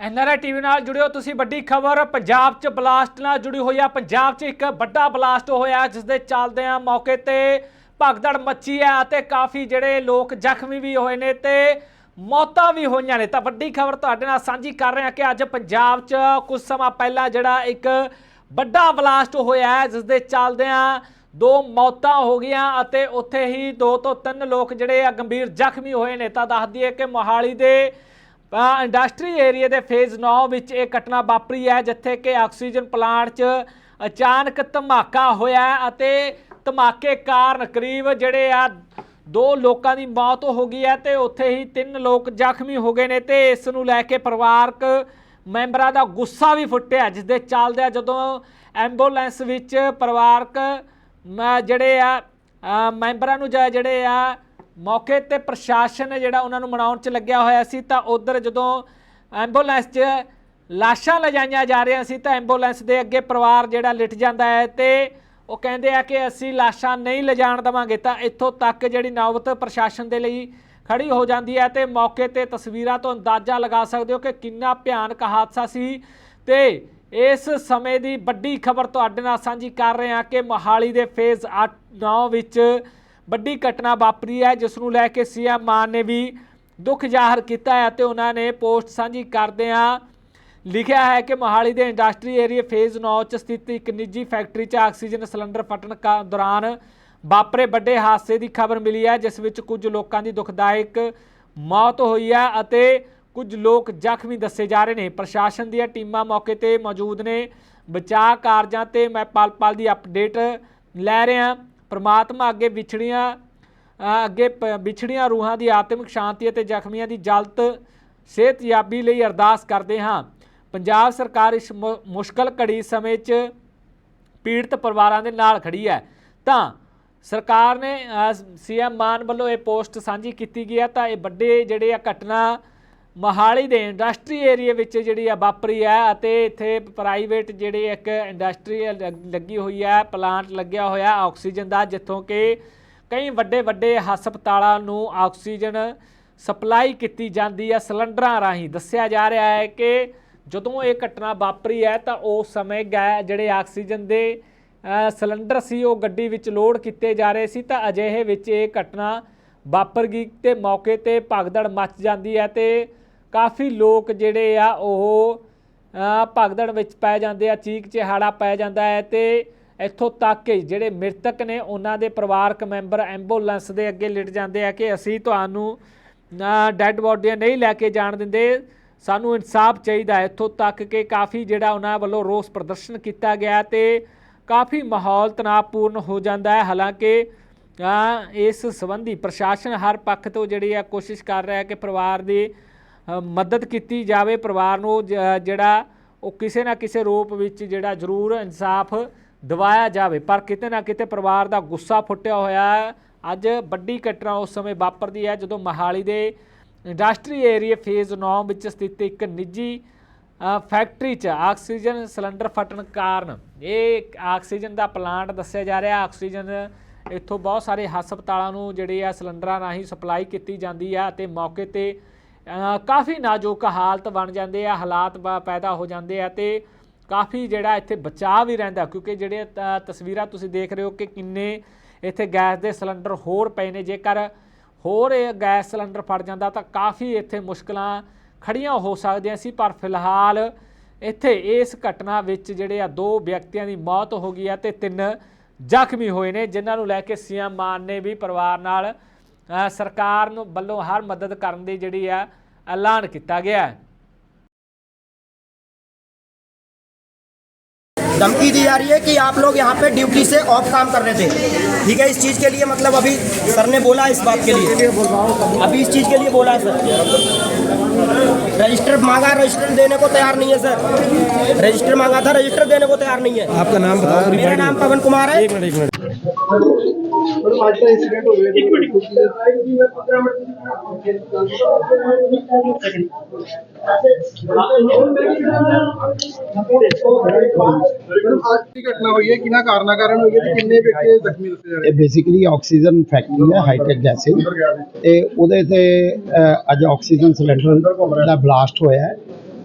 NRI TV ਨਾਲ ਜੁੜਿਓ ਤੁਸੀਂ। ਵੱਡੀ ਖਬਰ, ਪੰਜਾਬ 'ਚ ਬਲਾਸਟ ਨਾਲ ਜੁੜੀ ਹੋਈ ਆ। ਪੰਜਾਬ 'ਚ ਇੱਕ ਵੱਡਾ ਬਲਾਸਟ ਹੋਇਆ ਜਿਸ ਦੇ ਚੱਲਦਿਆਂ ਮੌਕੇ ਤੇ ਭਗਦੜ ਮੱਚੀ ਹੈ ਅਤੇ ਕਾਫੀ ਜਿਹੜੇ ਲੋਕ ਜ਼ਖਮੀ ਵੀ ਹੋਏ ਨੇ ਤੇ ਮੌਤਾਂ ਵੀ ਹੋਈਆਂ ਨੇ। ਤਾਂ ਵੱਡੀ ਖਬਰ ਤੁਹਾਡੇ ਨਾਲ ਸਾਂਝੀ ਕਰ ਰਹੇ ਹਾਂ ਕਿ ਅੱਜ ਪੰਜਾਬ 'ਚ ਕੁਝ ਸਮਾਂ ਪਹਿਲਾਂ ਜਿਹੜਾ ਇੱਕ ਵੱਡਾ ਬਲਾਸਟ ਹੋਇਆ ਹੈ ਜਿਸ ਦੇ ਚੱਲਦਿਆਂ ਦੋ ਮੌਤਾਂ ਹੋ ਗਈਆਂ ਅਤੇ ਉੱਥੇ ਹੀ ਦੋ ਤੋਂ ਤਿੰਨ ਲੋਕ ਜਿਹੜੇ ਆ ਗੰਭੀਰ ਜ਼ਖਮੀ ਹੋਏ ਨੇ। ਤਾਂ ਦੱਸ ਦਈਏ ਕਿ ਮੋਹਾਲੀ ਦੇ ਇੰਡਸਟਰੀ ਏਰੀਆ ਦੇ ਫੇਜ਼ 9 ਵਿੱਚ ਇਹ ਘਟਨਾ ਵਾਪਰੀ ਹੈ, ਜਿੱਥੇ ਕਿ ਆਕਸੀਜਨ ਪਲਾਂਟ 'ਚ ਅਚਾਨਕ ਧਮਾਕਾ ਹੋਇਆ ਅਤੇ ਧਮਾਕੇ ਕਾਰਨ ਕਰੀਬ ਜਿਹੜੇ ਆ ਦੋ ਲੋਕਾਂ ਦੀ ਮੌਤ ਹੋ ਗਈ ਹੈ ਤੇ ਉੱਥੇ ਹੀ ਤਿੰਨ ਲੋਕ ਜ਼ਖਮੀ ਹੋ ਗਏ ਨੇ ਤੇ ਇਸ ਨੂੰ ਲੈ ਕੇ ਪਰਿਵਾਰਕ ਮੈਂਬਰਾਂ ਦਾ ਗੁੱਸਾ ਵੀ ਫੁੱਟਿਆ ਜਿਸ ਦੇ ਚੱਲਦਿਆਂ ਜਦੋਂ ਐਂਬੂਲੈਂਸ ਵਿੱਚ ਪਰਿਵਾਰਕ ਮ- ਜਿਹੜੇ ਆ ਮੈਂਬਰਾਂ ਨੂੰ ਜਾਂ ਜਿਹੜੇ ਆ ਮੌਕੇ ਤੇ ਪ੍ਰਸ਼ਾਸਨ ਹੈ ਜਿਹੜਾ ਉਹਨਾਂ ਨੂੰ ਮਨਾਉਣ 'ਚ ਲੱਗਿਆ ਹੋਇਆ ਸੀ, ਤਾਂ ਉਧਰ ਜਦੋਂ ਐਂਬੂਲੈਂਸ 'ਚ ਲਾਸ਼ਾਂ ਲਿਜਾਈਆਂ ਜਾ ਰਹੀਆਂ ਸੀ, ਤਾਂ ਐਂਬੂਲੈਂਸ ਦੇ ਅੱਗੇ ਪਰਿਵਾਰ ਜਿਹੜਾ ਲਿਟ ਜਾਂਦਾ ਹੈ ਤੇ ਉਹ ਕਹਿੰਦੇ ਆ ਕਿ ਅਸੀਂ ਲਾਸ਼ਾਂ ਨਹੀਂ ਲਿਜਾਣ ਦਵਾਂਗੇ, ਤਾਂ ਇੱਥੋਂ ਤੱਕ ਜਿਹੜੀ ਨੌਬਤ ਪ੍ਰਸ਼ਾਸਨ ਦੇ ਲਈ ਖੜੀ ਹੋ ਜਾਂਦੀ ਹੈ ਤੇ ਮੌਕੇ ਤੇ ਤਸਵੀਰਾਂ ਤੋਂ ਅੰਦਾਜ਼ਾ ਲਗਾ ਸਕਦੇ ਹੋ ਕਿ ਕਿੰਨਾ ਭਿਆਨਕ ਹਾਦਸਾ ਸੀ ਤੇ ਇਸ ਸਮੇਂ ਦੀ ਵੱਡੀ ਖਬਰ ਤੁਹਾਡੇ ਨਾਲ ਸਾਂਝੀ ਕਰ ਰਹੇ ਹਾਂ ਕਿ ਮੋਹਾਲੀ ਦੇ ਫੇਜ਼ 8 9 ਵਿੱਚ ਵੱਡੀ ਘਟਨਾ ਵਾਪਰੀ ਹੈ, ਜਿਸ ਨੂੰ ਲੈ ਕੇ ਸੀਐਮ ਮਾਨ ਨੇ ਵੀ ਦੁੱਖ ਜ਼ਾਹਰ ਕੀਤਾ ਹੈ ਤੇ ਉਹਨਾਂ ਨੇ ਪੋਸਟ ਸਾਂਝੀ ਕਰਦਿਆਂ ਲਿਖਿਆ ਹੈ ਕਿ ਮੋਹਾਲੀ ਦੇ ਇੰਡਸਟਰੀ ਏਰੀਆ ਫੇਜ਼ 9 ਚ ਸਥਿਤ ਇੱਕ ਨਿੱਜੀ ਫੈਕਟਰੀ 'ਚ ਆਕਸੀਜਨ ਸਿਲੰਡਰ ਫਟਣ ਕਾ, ਦੌਰਾਨ ਵਾਪਰੇ ਵੱਡੇ ਹਾਦਸੇ ਦੀ ਖਬਰ ਮਿਲੀ ਹੈ, ਜਿਸ ਵਿੱਚ ਕੁਝ ਲੋਕਾਂ ਦੀ ਦੁਖਦਾਇਕ ਮੌਤ ਹੋਈ ਹੈ ਅਤੇ ਕੁਝ ਲੋਕ ਜ਼ਖਮੀ ਦੱਸੇ ਜਾ ਰਹੇ ਨੇ। ਪ੍ਰਸ਼ਾਸਨ ਦੀਆਂ ਟੀਮਾਂ ਮੌਕੇ ਤੇ ਮੌਜੂਦ ਨੇ। ਬਚਾਅ ਕਾਰਜਾਂ ਤੇ ਮੈਂ ਪਲ ਪਲ ਦੀ ਅਪਡੇਟ ਲੈ ਰਿਹਾ। ਪ੍ਰਮਾਤਮਾ ਅੱਗੇ ਵਿਛੜੀਆਂ ਅੱਗੇ ਪ- ਵਿਛੜੀਆਂ ਰੂਹਾਂ ਦੀ ਆਤਮਿਕ ਸ਼ਾਂਤੀ ਅਤੇ ਜ਼ਖਮੀਆਂ ਦੀ ਜਲਤ ਸਿਹਤਯਾਬੀ ਲਈ ਅਰਦਾਸ ਕਰਦੇ ਹਾਂ। ਪੰਜਾਬ ਸਰਕਾਰ ਇਸ ਮੁਸ਼ਕਲ ਘੜੀ ਸਮੇਂ 'ਚ ਪੀੜਤ ਪਰਿਵਾਰਾਂ ਦੇ ਨਾਲ ਖੜੀ ਹੈ। ਤਾਂ ਸਰਕਾਰ ਨੇ ਸੀਐਮ ਮਾਨ ਵੱਲੋਂ ਇਹ ਪੋਸਟ ਸਾਂਝੀ ਕੀਤੀ ਗਈ ਹੈ। ਤਾਂ ਇਹ ਵੱਡੇ ਜਿਹੜੇ ਆ ਘਟਨਾ ਮੋਹਾਲੀ ਦੇ ਇੰਡਸਟਰੀ ਏਰੀਆ ਵਿੱਚ ਜਿਹੜੀ ਆ ਵਾਪਰੀ ਹੈ ਅਤੇ ਇੱਥੇ ਪ੍ਰਾਈਵੇਟ ਜਿਹੜੇ ਇੱਕ ਇੰਡਸਟਰੀ ਲੱਗੀ ਹੋਈ ਹੈ ਪਲਾਂਟ ਲੱਗਿਆ ਹੋਇਆ ਆਕਸੀਜਨ ਦਾ, ਜਿੱਥੋਂ ਕਿ ਕਈ ਵੱਡੇ ਵੱਡੇ ਹਸਪਤਾਲਾਂ ਨੂੰ ਆਕਸੀਜਨ ਸਪਲਾਈ ਕੀਤੀ ਜਾਂਦੀ ਹੈ ਸਿਲੰਡਰਾਂ ਰਾਹੀਂ। ਦੱਸਿਆ ਜਾ ਰਿਹਾ ਹੈ ਕਿ ਜਦੋਂ ਇਹ ਘਟਨਾ ਵਾਪਰੀ ਹੈ ਤਾਂ ਉਸ ਸਮੇਂ ਗੈ, ਜਿਹੜੇ ਆਕਸੀਜਨ ਦੇ ਸਿਲੰਡਰ ਸੀ, ਉਹ ਗੱਡੀ ਵਿੱਚ ਲੋਡ ਕੀਤੇ ਜਾ ਰਹੇ ਸੀ ਤਾਂ ਅਜਿਹੇ ਵਿੱਚ ਇਹ ਘਟਨਾ ਵਾਪਰ ਗਈ ਤੇ ਮੌਕੇ ਤੇ ਭਗਦੜ ਮਚ ਜਾਂਦੀ ਹੈ ਤੇ ਕਾਫੀ ਲੋਕ ਜਿਹੜੇ ਆ ਉਹ ਭਗਦੜ ਵਿੱਚ ਪੈ ਜਾਂਦੇ ਆ, ਚੀਕ ਚਿਹਾੜਾ ਪੈ ਜਾਂਦਾ ਹੈ ਤੇ ਇੱਥੋਂ ਤੱਕ ਕਿ ਜਿਹੜੇ ਮ੍ਰਿਤਕ ਨੇ ਉਹਨਾਂ ਦੇ ਪਰਿਵਾਰਕ ਮੈਂਬਰ ਐਂਬੂਲੈਂਸ ਦੇ ਅੱਗੇ ਲਿਟ ਜਾਂਦੇ ਆ ਕਿ ਅਸੀਂ ਤੁਹਾਨੂੰ ਡੈੱਡ ਬੋਡੀਆਂ ਨਹੀਂ ਲੈ ਕੇ ਜਾਣ ਦਿੰਦੇ। ਸਾਨੂੰ ਇਨਸਾਫ ਚਾਹੀਦਾ ਹੈ। ਇੱਥੋਂ ਤੱਕ ਕਿ ਕਾਫੀ ਜਿਹੜਾ ਉਹਨਾਂ ਵੱਲੋਂ ਰੋਸ ਪ੍ਰਦਰਸ਼ਨ ਕੀਤਾ ਗਿਆ ਤੇ ਕਾਫੀ ਮਾਹੌਲ ਤਣਾਅਪੂਰਨ ਹੋ ਜਾਂਦਾ ਹੈ। ਹਾਲਾਂਕਿ ਇਸ ਸੰਬੰਧੀ ਪ੍ਰਸ਼ਾਸਨ ਹਰ ਪੱਖ ਤੋਂ ਜਿਹੜੀ ਆ ਕੋਸ਼ਿਸ਼ ਕਰ ਰਿਹਾ ਹੈ ਕਿ ਪਰਿਵਾਰ ਦੀ ਮਦਦ ਕੀਤੀ ਜਾਵੇ ਪਰਿਵਾਰ ਨੂੰ, ਜ- ਜਿਹੜਾ ਉਹ ਕਿਸੇ ਨਾ ਕਿਸੇ ਰੂਪ ਵਿੱਚ ਜਿਹੜਾ ਜ਼ਰੂਰ ਇਨਸਾਫ ਦਿਵਾਇਆ ਜਾਵੇ। ਪਰ ਕਿਤੇ ਨਾ ਕਿਤੇ ਪਰਿਵਾਰ ਦਾ ਗੁੱਸਾ ਫੁੱਟਿਆ ਹੋਇਆ ਅੱਜ ਵੱਡੀ ਘਟਨਾ ਉਸ ਸਮੇਂ ਵਾਪਰਦੀ ਹੈ, ਜਦੋਂ ਮਹਾਲੀ ਦੇ ਇੰਡਸਟਰੀ ਏਰੀਆ ਫੇਜ਼ 9 ਵਿੱਚ ਸਥਿਤ ਇੱਕ ਨਿੱਜੀ ਫੈਕਟਰੀ 'ਚ ਆਕਸੀਜਨ ਸਿਲੰਡਰ ਫਟਣ ਕਾਰਨ ਇਹ ਆਕਸੀਜਨ ਦਾ ਪਲਾਂਟ ਦੱਸਿਆ ਜਾ ਰਿਹਾ। ਆਕਸੀਜਨ ਇੱਥੋਂ ਬਹੁਤ ਸਾਰੇ ਹਸਪਤਾਲਾਂ ਨੂੰ ਜਿਹੜੇ ਆ ਸਿਲੰਡਰਾਂ ਰਾਹੀਂ ਸਪਲਾਈ ਕੀਤੀ ਜਾਂਦੀ ਆ ਅਤੇ ਮੌਕੇ ਤੇ ਕਾਫੀ ਨਾਜ਼ੁਕ ਹਾਲਤ ਬਣ ਜਾਂਦੇ ਆ, ਹਾਲਾਤ ਬ- ਪੈਦਾ ਹੋ ਜਾਂਦੇ ਆ ਤੇ ਕਾਫੀ ਜਿਹੜਾ ਇੱਥੇ ਬਚਾਅ ਵੀ ਰਹਿੰਦਾ ਕਿਉਂਕਿ ਜਿਹੜੇ ਤਸਵੀਰਾਂ ਤੁਸੀਂ ਦੇਖ ਰਹੇ ਹੋ ਕਿ ਕਿੰਨੇ ਇੱਥੇ ਗੈਸ ਦੇ ਸਿਲੰਡਰ ਹੋਰ ਪਏ ਨੇ, ਜੇਕਰ ਹੋਰ ਇਹ ਗੈਸ ਸਿਲੰਡਰ ਫਟ ਜਾਂਦਾ ਤਾਂ ਕਾਫੀ ਇੱਥੇ ਮੁਸ਼ਕਲਾਂ ਖੜੀਆਂ ਹੋ ਸਕਦੀਆਂ ਸੀ, ਪਰ ਫਿਲਹਾਲ ਇੱਥੇ ਇਸ ਘਟਨਾ ਵਿੱਚ ਜਿਹੜੇ ਆ ਦੋ ਵਿਅਕਤੀਆਂ ਦੀ ਮੌਤ ਹੋ ਗਈ ਹੈ ਤੇ ਤਿੰਨ ਜ਼ਖਮੀ ਹੋਏ ਨੇ, ਜਿਨ੍ਹਾਂ ਨੂੰ ਲੈ ਕੇ ਸੀਐਮ ਮਾਨ ਨੇ ਵੀ ਪਰਿਵਾਰ ਨਾਲ ਸਰਕਾਰ ਨੂੰ ਵੱਲੋਂ ਹਰ ਮਦਦ ਕਰਨ ਦੀ ਜਿਹੜੀ ਆ ਐਲਾਨ ਕੀਤਾ ਗਿਆ ਹੈ धमकी दी जा रही है कि आप लोग यहाँ पे ड्यूटी से ऑफ काम कर रहे थे ठीक है इस चीज़ के लिए मतलब अभी सर ने बोला इस बात के लिए अभी इस चीज़ के लिए बोला है सर रजिस्टर मांगा रजिस्टर देने को तैयार नहीं है सर रजिस्टर मांगा था रजिस्टर देने को तैयार नहीं है आपका नाम बताओ मेरा नाम पवन कुमार है एक मिनट एक मिनट ਮੈਡਮ ਅੱਜ ਦੀ ਘਟਨਾ ਹੋਈ ਹੈ ਕਿਹਨਾਂ ਕਾਰਨਾਂ ਕਾਰਨ ਹੋਈ ਹੈ ਤੇ ਕਿੰਨੇ ਵਿਅਕਤੀ ਜ਼ਖਮੀ ਦੱਸੇ ਜਾ ਰਹੇ ਇਹ ਬੇਸਿਕਲੀ ਆਕਸੀਜਨ ਫੈਕਟਰੀ ਹੈ ਹਾਈਟੈਕ ਗੈਸਿੰਗ ਤੇ ਉਹਦੇ ਤੇ ਅ, ਅੱਜ ਆਕਸੀਜਨ ਸਿਲੰਡਰ ਦਾ ਬਲਾਸਟ ਹੋਇਆ ਹੈ।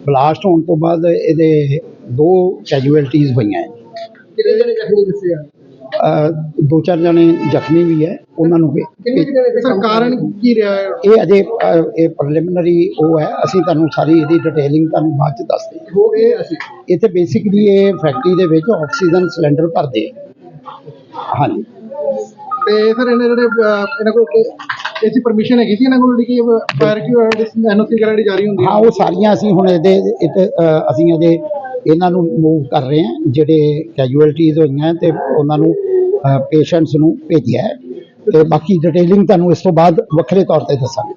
ਬਲਾਸਟ ਹੋਣ ਤੋਂ ਬਾਅਦ ਇਹਦੇ ਦੋ ਕੈਜੂਅਲਟੀਜ਼ ਹੋਈਆਂ ਹੈ। ਕਿੰਨੇ ਜਣੇ ਜ਼ਖਮੀ ਦੱਸੇ ਦੋ ਚਾਰ ਜਣੇ ਜ਼ਖਮੀ ਵੀ ਹੈ ਉਹਨਾਂ ਨੂੰ ਵੀ- ਸਰ ਕਾਰਨ ਕੀ ਰਿਹਾ ਹੈ? ਇਹ ਅਜੇ ਅ, ਇਹ ਪ੍ਰੀਲਿਮਿਨਰੀ ਉਹ ਹੈ ਅਸੀਂ ਤੁਹਾਨੂੰ ਸਾਰੀ ਇਹਦੀ ਡਿਟੇਲਿੰਗ ਤੁਹਾਨੂੰ ਬਾਅਦ ਚ ਦੱਸਦੇ ਹਾਂ ਹੋ ਕੀ ਰਿਹਾ ਸੀ ਇੱਥੇ ਬੇਸਿਕਲੀ ਇਹ ਫੈਕਟਰੀ ਦੇ ਵਿੱਚ ਆਕਸੀਜਨ ਸਿਲੰਡਰ ਭਰਦੇ ਆ। ਹਾਂਜੀ। ਤੇ ਸਰ ਇਹਨਾਂ ਜਿਹੜੇ ਅਹ, ਇਹਨਾਂ ਕੋਲ ਐਸੀ ਪਰਮਿਸ਼ਨ ਹੈਗੀ ਸੀ ਇਹਨਾਂ ਕੋਲ ਜਿਹੜੀ ਕਿ ਫਾਇਰ ਕੀ ਐਨਓਸੀ ਵਗੈਰਾ ਜਿਹੜੀ ਜਾਰੀ ਹੁੰਦੀ ਹਾਂ? ਉਹ ਸਾਰੀਆਂ ਅਸੀਂ ਹੁਣ ਇਹਦੇ ਇੱਥੇ ਅ, ਅਸੀਂ ਇਹਦੇ ਇਹਨਾਂ ਨੂੰ ਮੂਵ ਕਰ ਰਹੇ ਹਾਂ, ਜਿਹੜੇ ਕੈਜੂਅਲਟੀਜ਼ ਹੋਈਆਂ ਤੇ ਉਹਨਾਂ ਨੂੰ ਪੇਸ਼ੈਂਟਸ ਨੂੰ ਭੇਜਿਆ ਹੈ। ਤੇ ਬਾਕੀ ਡਿਟੇਲਿੰਗ ਤੁਹਾਨੂੰ ਇਸ ਤੋਂ ਬਾਅਦ ਵੱਖਰੇ ਤੌਰ ਤੇ ਦੱਸਾਂਗੇ।